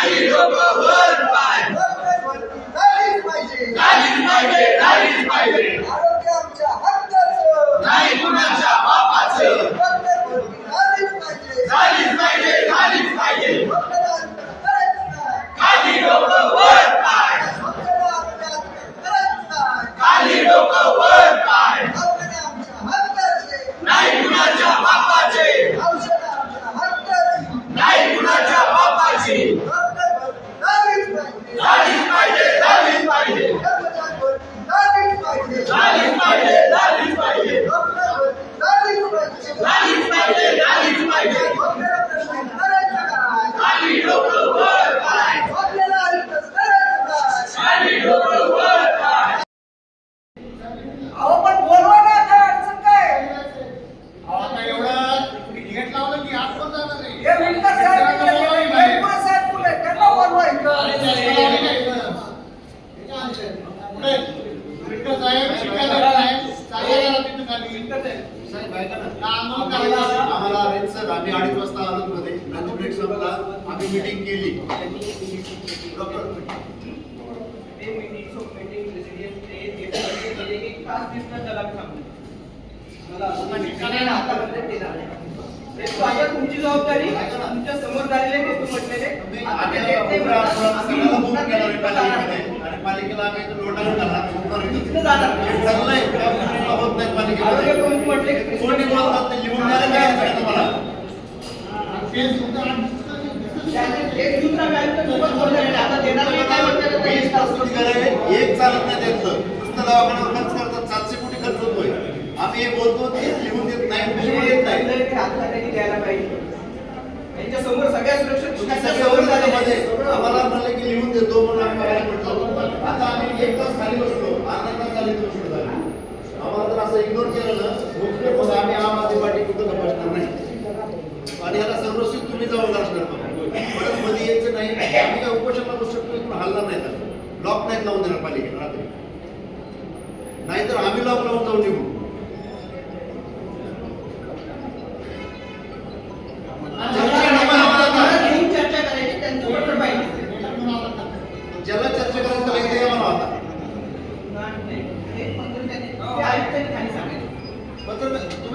खाली डोकं वर पाय. डॉक्टर भरती झालीच पाहिजे झालीच पाहिजे. झालीच पाहिजे आरोग्य आमच्या हक्काचं नाही कुणाच्या बापाचं. डॉक्टर भरती झालीच पाहिजे झालीच पाहिजे. झालीच पाहिजे डॉक्टरांचं करायचं नाही खाली डोकं वर पाय. डॉक्टरांचं करायचं नाही खाली डोकं वर पाय औषधं आमच्या हक्काचे नाही कुणाच्या बापाचे औषधं आमच्या हक्काची नाही कुणाच्या बापाची डॉक्टर भरती झालीच पाहिजे झालीच पाहिजे झालीच पाहिजे कर्मचारी भरती झालीच पाहिजे झालीच पाहिजे झालीच पाहिजे डॉक्टर भरती झालीच पाहिजे झालीच पाहिजे झालीच पाहिजे डॉक्टर प्रश्न करायचा काय खाली डोकं वर पाय आपल्याला आयुष्यात करायचं काय खाली डोकं वर पाय अहो पण बोलवा ना काय अडचण काय आता एवढं गेट लावलं की आत पण जाणार नाही हे विंटर साहेब तिकडे गेले, वेलपुरे साहेब कुठे आहेत? त्यांना बोलवायचं पुढे विठ्ठल साहेब शिकायला साहेब चालायला लागला तिथं खाली साहेब ऐका ना करायला आम्हाला अरेंज सर आम्ही अडीच वाजता आलो मध्ये लंच ब्रेक संपला आम्ही मीटिंग केली तुमची जबाबदारी तुमच्यासमोर झालेले म्हटलेले पालिकेला आम्ही. तिथं जाणार. चाललंय. गोष्टीला होत नाही प्रमुख म्हटले की कोणी बोलतात ते लिहून द्यायला काय तुम्हाला ते? त्याचे एक चालत नाही त्यातलं नुसतं दवाखान्यावर खर्च करतात. सातशे कोटी खर्च होतोय. आम्ही हे बोलतो ते लिहून देत नाही. देत नाही. द्यायला पाहिजे. त्यांच्यासमोर सगळ्या सुरक्षित आम्हाला म्हणलं की लिहून देतो म्हणून आम्ही आता आम्ही एक तास खाली बसलो. अर्धा तास खाली बसलो झाले. आम्हाला जर असं इग्नोर केलं ना मग आम्ही आम आदमी पार्टी कुठं तपासणार नाही. आणि याला संरक्षित तुम्ही जबाबदार असणार परत मध्ये यायचं नाही. आम्ही काय उपोषण बसू शकतो इकडून हल्ला नाही लॉक नाहीत लावून देणार पालिकेला रात्री. नाहीतर आम्ही लॉक लावून जाऊन निघू.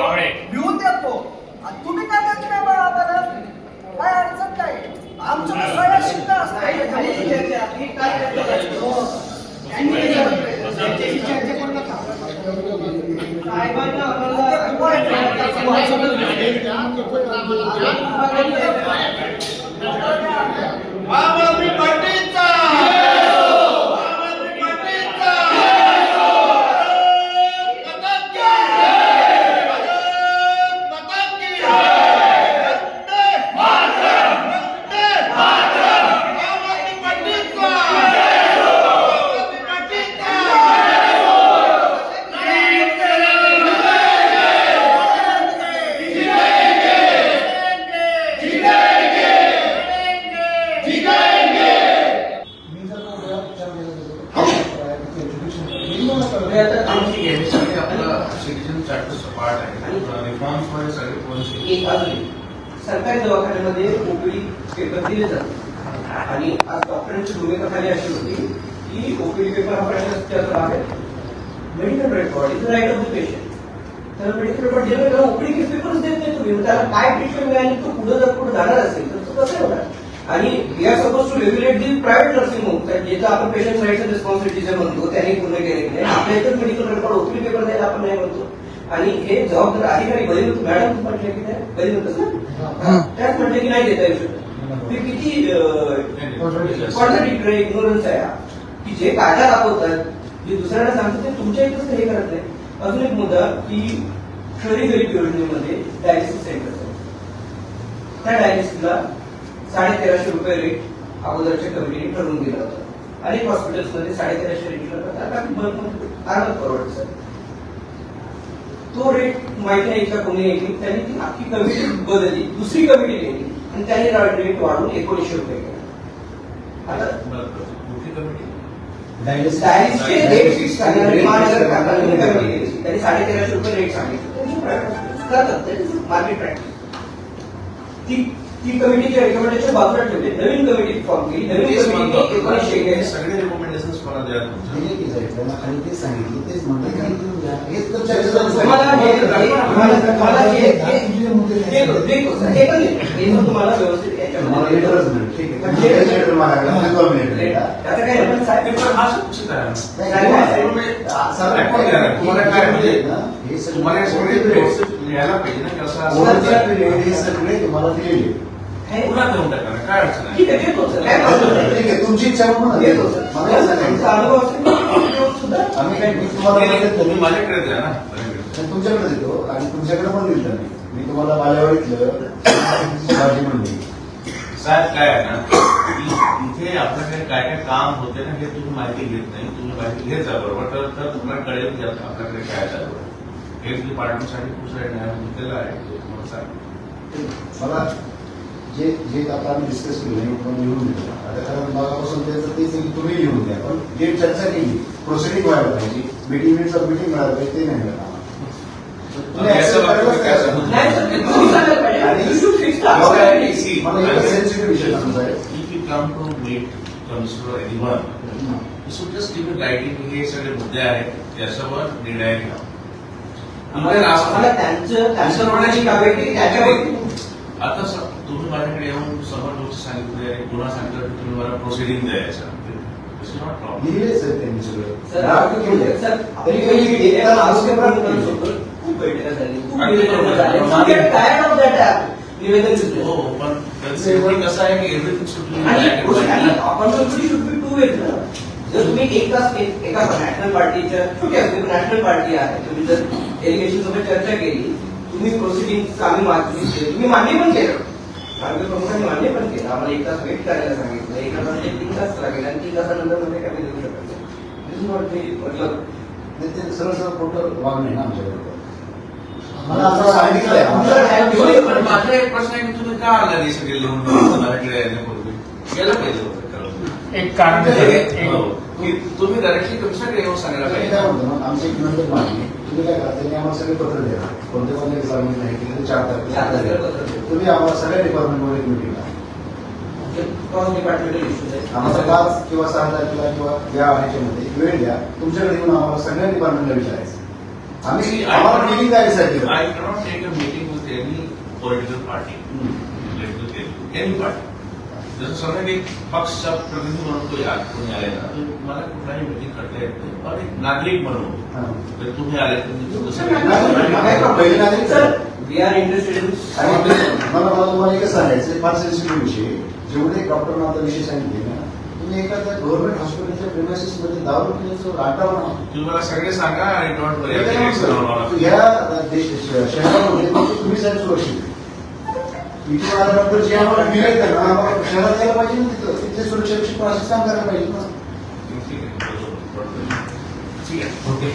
देतो लिहून देतो आणि तुम्ही काय देत नाही बरं आम्हाला काय अडचण काय आमचं सगळ्या शिक्का नाही, असतं झाली ही चर्चा. ही काय चर्चा झाली? त्यांनी हे सांगितलं. त्यांच्याशी चर्चा करू नका. साहेबांना आम्हाला- हे द्या, ते पण आम्हाला द्या. आम आदमी पार्टीचा आम आदमी पार्टीचा भारत माता की भारत माता की वंदे मातरम वंदे मातरम आम आदमी पार्टीचा आम आदमी पार्टीचा सिटीजन चार्टरचा पार्ट आहे रिफॉर्म्समध्ये सगळे पॉलिसी सरकारी दवाखान्यामध्ये ओपीडी पेपर दिले जातात. आणि आज डॉक्टरांची भूमिका खाली अशी होती की ओपीडी पेपर हा प्रश्न आहे. Medical record is right of the patient तर मेडिकल रेकॉर्ड दिलं तर ओपीडी पेपर्स देत नाही तुम्ही. त्याला काय ट्रीटमेंट मिळाली? तो पुढे जर पुढे जाणार असेल तर तो कसं होणार? आणि we are suppose to regulate the private nursing home तर जिथं आपण पेशंट राईट्स अँड रिस्पॉन्सिबिलिटी जे म्हणतो त्यांनी पूर्ण केले आपल्या इथं मेडिकल रेकॉर्ड ओपीडी पेपर द्यायला आपण नाही म्हणतो. आणि हे जबाबदार अधिकारी बहिण मॅडम म्हटले की बहिण ना? त्याच म्हटले की नाही देता येऊ शकत. हे किती कॉन्ट्रडिक्टरी इग्नोरन्स आहे. की जे कायदा दाखवतात जे दुसऱ्यांना सांगतात ते तुमच्या इथं हे करत नाही. अजून एक मुद्दा की शहरी गरीब योजनेमध्ये डायलिसिस सेंटर त्या डायलिसिसला साडे तेराशे रुपये रेट अगोदरच्या कमिटीने ठरवून दिला होता. अनेक हॉस्पिटल्समध्ये साडे तेराशे रेटला करतात आता बल्क आरामात परवडत सर. तो रेट माहिती नाही का कोणी नेली त्यांनी ती अख्खी कमिटी बदलली. दुसरी कमिटी नेली. आणि त्यांनी रेट वाढवून एकोणीसशे रुपये केला. डायलिसचे रेट फिक्स त्यांनी साडे तेराशे रुपये रेट सांगितले. मार्केट प्रॅक्टिस ती ती कमिटीची रेकमेंडेशन बाजूला ठेवली. नवीन कमिटी फॉर्म केली. नवीन कमिटी एकोणीसशे सगळे रिकमेंडेशन मला द्या खरेदी सांगितलं तेच म्हणतात तुम्हाला व्यवस्थित हे सगळे तुम्हाला दिलेले पुन्हा देऊन टाका ना काय अडचण आहे ठीक आहे देतो सर काय प्रॉब्लेम नाही. ठीक आहे तुमची इच्छा म्हणून देतो सर मला काय तुमचा सांगायचं अनुभव असेल तर सुद्धा. आम्ही काय मी तुम्हाला नाही, मदत नाही, तुम्ही करू. माझ्याकडे द्या ना. माझ्याकडे. मी तुमच्याकडे देतो आणि तुमच्याकडे पण दिलं मी मी तुम्हाला बाल्यावाडीतलं भाजी म्हणली साहेब काय आहे ना की इथे आपल्याकडे काय काय काम होते ना हे तुम्ही माहिती घेत नाही. तुम्ही माहिती घेत जा बरोबर. तर तर तुम्हाला कळेल की आता आपल्याकडे काय चालू आहे हेल्थ डिपार्टमेंटसाठी खूप सारे न्याय घेतलेला आहे तो तुम्हाला सांगतो. मला जे जे आता आम्ही डिस्कस केलं नाही पण लिहून दिलं आता कारण मागापासून त्याचं तेच आहे की तुम्ही लिहून द्या. पण जे चर्चा केली प्रोसिडिंग व्हायला पाहिजे. मीटिंग मिनिट्स ऑफ मीटिंग मिळालं पाहिजे ते नाही मिळालं ते हे सगळे मुद्दे आहेत त्याच्यावर निर्णय घ्या. आम्हाला त्यांचं त्यांचं म्हणण्याची कावेटी त्याच्यावरती आता तुम्ही माझ्याकडे येऊन समोर गोष्टी सांगितले आणि पुन्हा सांगितलं की तुम्ही मला प्रोसिडिंग द्यायचं. लिहिलेच आहे त्यांनी सगळं. तरी काही खूप बैठका झाली निवेदनं झाली. निवेदन. हो पण त्यांचं कसं आहे की एव्हरीथिंग सुटली आणि आणि आपण शुड बी टू जर तुम्ही एक तास एक- एका नॅशनल पार्टीच्या नॅशनल पार्टी आहे तुम्ही जर डेलिगेशन सोबत चर्चा केली तुम्ही प्रोसिडिंग आम्ही तुम्ही मान्य पण केलं. प्रमुखांनी मान्य पण केलं. आम्हाला एक तास वेट करायला सांगितलं. एका तीन तास लागेल आणि तीन तासानंतरमध्ये कमी देऊ शकत नाही. This is what we- मतलब नाही, ते सरळ सरळ खोटं वागणं आहे ना आमच्याबरोबर मला असं सांगितलंय. आमच्याकडे आहे. तुम्ही- पण माझा एक प्रश्न आहे की तुम्ही का आला नाही सगळे लिहून गेलं पाहिजे होतं खरं. एक कारण हे-. की तुम्ही डायरेक्टली तुमच्याकडे येऊन सांगायला पाहिजे. काय आमची एक नंतर मागणी तुम्ही काय करा त्यांनी आम्हाला सगळे पत्र द्या कोणते कोणते एक्झामिन नाही केले चार तारखेला. तुम्ही आम्हाला सगळ्या डिपार्टमेंटमध्ये एक मिटिंग आहे? आम्हाला पाच किंवा सहा तारखेला किंवा या ह्याच्यामध्ये वेळ द्या. तुमच्याकडे येऊन आम्हाला सगळ्या डिपार्टमेंटला विचारायचं. आम्ही आम्हाला मिटिंग काय डिसाईड केलं I cannot take a meeting with any political party. Let me जसं समजा एक पक्षचा प्रतिनिधी म्हणून कोणी आ- कोणी आले ना तर मला कुठलाही मिटिंग करता येत नाही. पण एक नागरिक म्हणून. जर तुम्ही आले तर मला मला तुम्हाला एकच सांगायचं फार सेन्सिटिव्ह विषय जेवढे डॉक्टरना आता विषय सांगितले ना तुम्ही एखाद्या गव्हर्नमेंट हॉस्पिटलच्या प्रिमायसिसमध्ये दारू पिण्याचं आटा म्हणा तुम्ही मला सगळे सांगा आणि डोंट या देश शहरामध्ये तुम्ही साहेब सुरक्षित डॉक्टर जे आम्हाला मिळेल ना आम्हाला शहरात यायला पाहिजे ना तिथं? तिथले सुरक्षेची प्रोसेस काम करायला पाहिजे ना? ठीक आहे ओके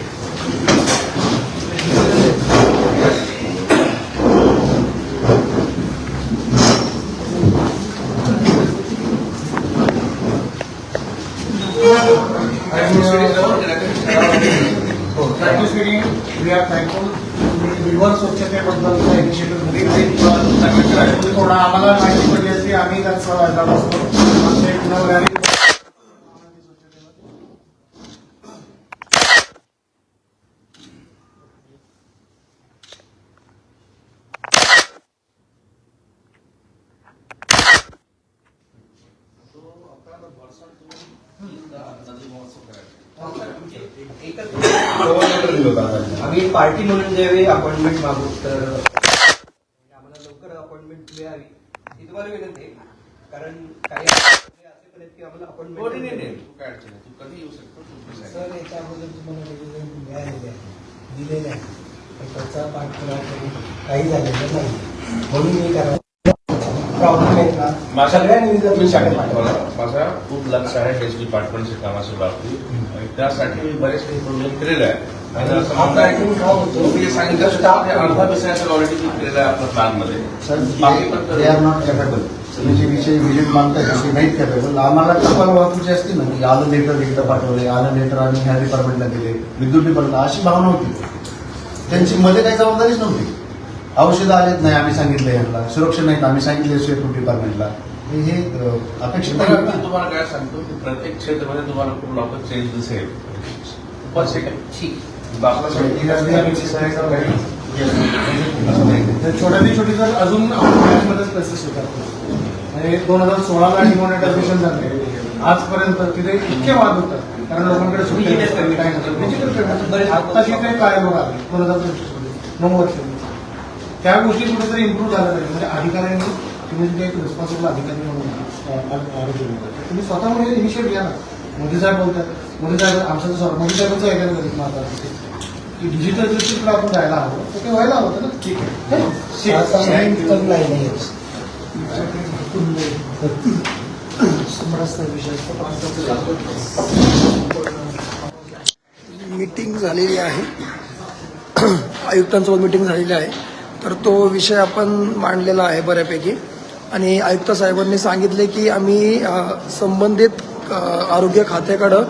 थँकफुल तुम्ही रिव्हर स्वच्छतेबद्दलचा इनिशिएटिव्ह घरी थोडा आम्हाला माहिती पडली असती आम्ही त्याचा फायदा बसतो आम्ही पार्टी म्हणून ज्यावेळी अपॉइंटमेंट मागू तर आम्हाला लवकर अपॉइंटमेंट मिळावी ही तुम्हाला विनंती आहे कारण काही असे पण आहेत की आम्हाला नाही, नाही, नाही. अपॉइंटमेंट तू काय अडचण नाही. तू कधी येऊ शकतो. सर याच्या अगोदर तुम्हाला वेगवेगळे मिळालेले आहे दिलेले आहे त्याचा पाठपुरावा काही झालेलं नाही म्हणून मी करा माझा माझा खूप लक्ष आहे हेल्थ डिपार्टमेंटच्या कामाच्या बाबतीत. आणि त्यासाठी मी बरेच काही प्रोग्राम केलेले आहे अर्धा बिझनेस ऑलरेडी केलेला आहे आपल्या प्लॅनमध्ये. विषय नाहीत कॅपेबल आम्हाला टपाल वाहतूकची असते ना की आलं लेटर इकडं पाठवले आलं लेटर आम्ही ह्या डिपार्टमेंटला दिले विद्युत डिपार्टमेंटला अशी भावना होती. त्यांची मध्ये काही जबाबदारीच नव्हती. औषधं आलेत नाही आम्ही सांगितलं यांना. सुरक्षा नाहीत आम्ही सांगितले सेफ्टी डिपार्टमेंटला हे अपेक्षित तुम्हाला काय सांगतो की प्रत्येक क्षेत्रामध्ये तुम्हाला खूप लवकर चेंज दिसेल. छोट्यातली छोटी तर अजून प्लेसेस होतात दोन हजार सोळाला डिमॉनिटायझेशन झाले आजपर्यंत तिथे इतके वाद होतात कारण लोकांकडे सुट्टी आता तिथे काय बघा दोन हजार नऊ वर्ष त्या गोष्टी कुठेतरी इम्प्रूव्ह झाल्या पाहिजे म्हणजे अधिकाऱ्यांनी तुम्ही जे एक रिस्पॉन्सिबल अधिकारी म्हणून आरोग्य विभागाचे, तुम्ही स्वतः म्हणजे इनिशिएट घ्या ना. मोदी साहेब बोलतात. मोदी साहेब आमचं तर सर मोदी साहेबांचं ऐकायला पाहिजे आता की डिजिटल दृष्टीकडे आपण जायला हवं. तर ते व्हायला हवं होतं ना. ठीक आहे. मीटिंग झालेली आहे. आयुक्तांसोबत मीटिंग झालेली आहे. तर तो विषय आपण मांडलेला आहे बऱ्यापैकी. आणि आयुक्त साहेबांनी सांगितले की आम्ही संबंधित आरोग्य खात्याकडं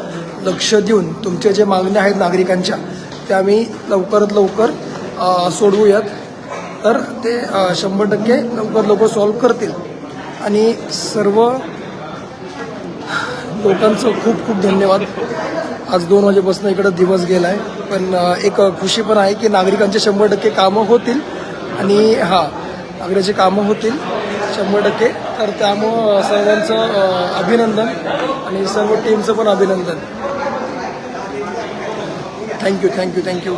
लक्ष देऊन तुमच्या जे मागण्या आहेत नागरिकांच्या त्या आम्ही लवकरात लवकर सोडवूयात. तर ते शंभर टक्के लवकर लवकर सॉल्व करतील. आणि सर्व लोकांचं खूप खूप धन्यवाद. आज दोन वाजेपासून इकडं दिवस गेला आहे पण एक खुशी पण आहे की नागरिकांचे शंभर टक्के कामं होतील. आणि हां नागरिकांची कामं होतील शंभर टक्के. तर त्यामुळं सर्वांचं अभिनंदन आणि सर्व टीमचं पण अभिनंदन. Thank you thank you thank you